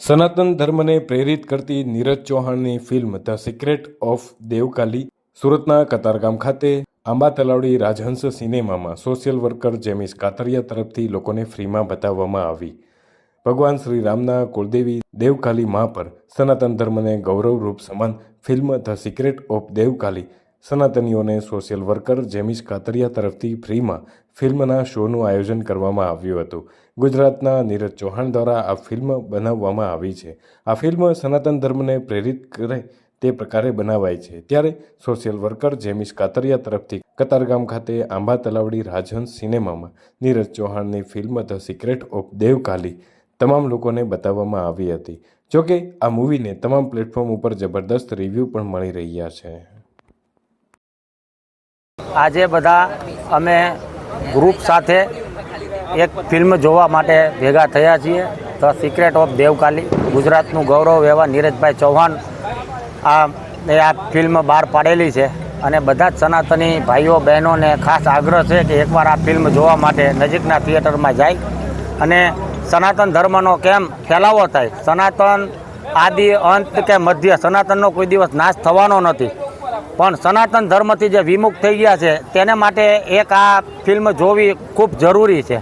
સનાતન ધર્મને પ્રેરિત કરતી Neeraj ચૌહાણની film the secret of Devkali સુરતના કતારગામ ખાતે આંબા તલાવડી રાજહંસ સિનેમામાં સોશિયલ વર્કર જેમિસ કાતરિયા તરફથી લોકોને ફ્રીમાં બતાવવામાં આવી. ભગવાન શ્રી રામના કુળદેવી દેવકાલી મા પર સનાતન ધર્મને ગૌરવરૂપ સમાન film the secret of Devkali સનાતનીઓને social worker Jemis Kathiriya તરફથી ફ્રીમાં ફિલ્મના શોનું આયોજન કરવામાં આવ્યું હતું. ગુજરાતના નીરજ ચૌહાણ દ્વારા આ ફિલ્મ બનાવવામાં આવી છે. આ ફિલ્મ સનાતન ધર્મને પ્રેરિત કરે તે પ્રકારે બનાવાય છે. ત્યારે સોશિયલ વર્કર જેમિસ કાતરિયા તરફથી કતારગામ ખાતે આંબા તલાવડી રાજહંસ સિનેમામાં Neeraj ચૌહાણની film the secret of Devkali તમામ લોકોને બતાવવામાં આવી હતી. જોકે આ મૂવીને તમામ પ્લેટફોર્મ ઉપર જબરદસ્ત રિવ્યૂ પણ મળી રહ્યા છે. આજે બધા અમે ગ્રુપ સાથે એક ફિલ્મ જોવા માટે ભેગા થયા છીએ. ધ સિક્રેટ ઓફ દેવકાલી ગુજરાતનું ગૌરવ એવા નીરજભાઈ ચૌહાણ આ આ ફિલ્મ બહાર પાડેલી છે. અને બધા જ સનાતની ભાઈઓ, બહેનોને ખાસ આગ્રહ છે કે એકવાર આ ફિલ્મ જોવા માટે નજીકના થિયેટરમાં જાય. અને સનાતન ધર્મનો કેમ ફેલાવો થાય? સનાતન, આદિ, અંત કે મધ્ય, સનાતનનો કોઈ દિવસ નાશ થવાનો નથી. પણ સનાતન ધર્મથી જે વિમુખ થઈ ગયા છે, તેને માટે એક આ ફિલ્મ જોવી ખૂબ જરૂરી છે.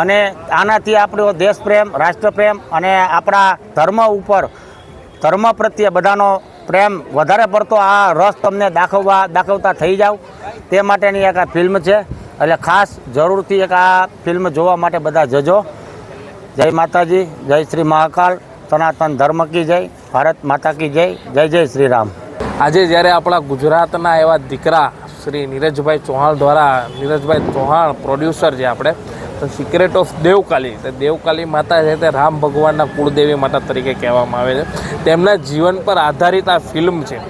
અને આનાથી આપણો દેશપ્રેમ, રાષ્ટ્રપ્રેમ અને આપણા ધર્મ ઉપર, ધર્મ પ્રત્યે બધાનો પ્રેમ વધારે પડતો આ રસ તમને દાખવવા, દાખવતા થઈ જાવ. તે માટેની એક આ ફિલ્મ છે. એટલે ખાસ જરૂરથી એક આ ફિલ્મ જોવા માટે બધા જજો. જય માતાજી, જય શ્રી મહાકાલ, સનાતન ધર્મ કી જય, ભારત માતા કી જય જય જય શ્રી રામ. આજે જ્યારે આપણા ગુજરાતના એવા દીકરા શ્રી નીરજભાઈ ચૌહાણ દ્વારા, નીરજભાઈ ચૌહાણ પ્રોડ્યુસર છે આપણે, તો સિક્રેટ ઓફ દેવકાલી, તો દેવકાલી માતા છે તે રામ ભગવાનના કુળદેવી માતા તરીકે કહેવામાં આવે છે. તેમના જીવન પર આધારિત આ ફિલ્મ છે.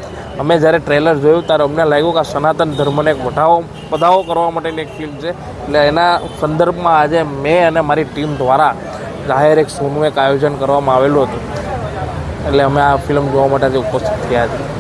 અમે જ્યારે ટ્રેલર જોયું ત્યારે અમને લાગ્યું કે આ સનાતન ધર્મને એક વધાવો વધાવો કરવા માટેની એક ફિલ્મ છે. એટલે એના સંદર્ભમાં આજે મેં અને મારી ટીમ દ્વારા જાહેર એક સોનું એક આયોજન કરવામાં આવેલું હતું. એટલે અમે આ ફિલ્મ જોવા માટે આજે ઉપસ્થિત થયા છીએ.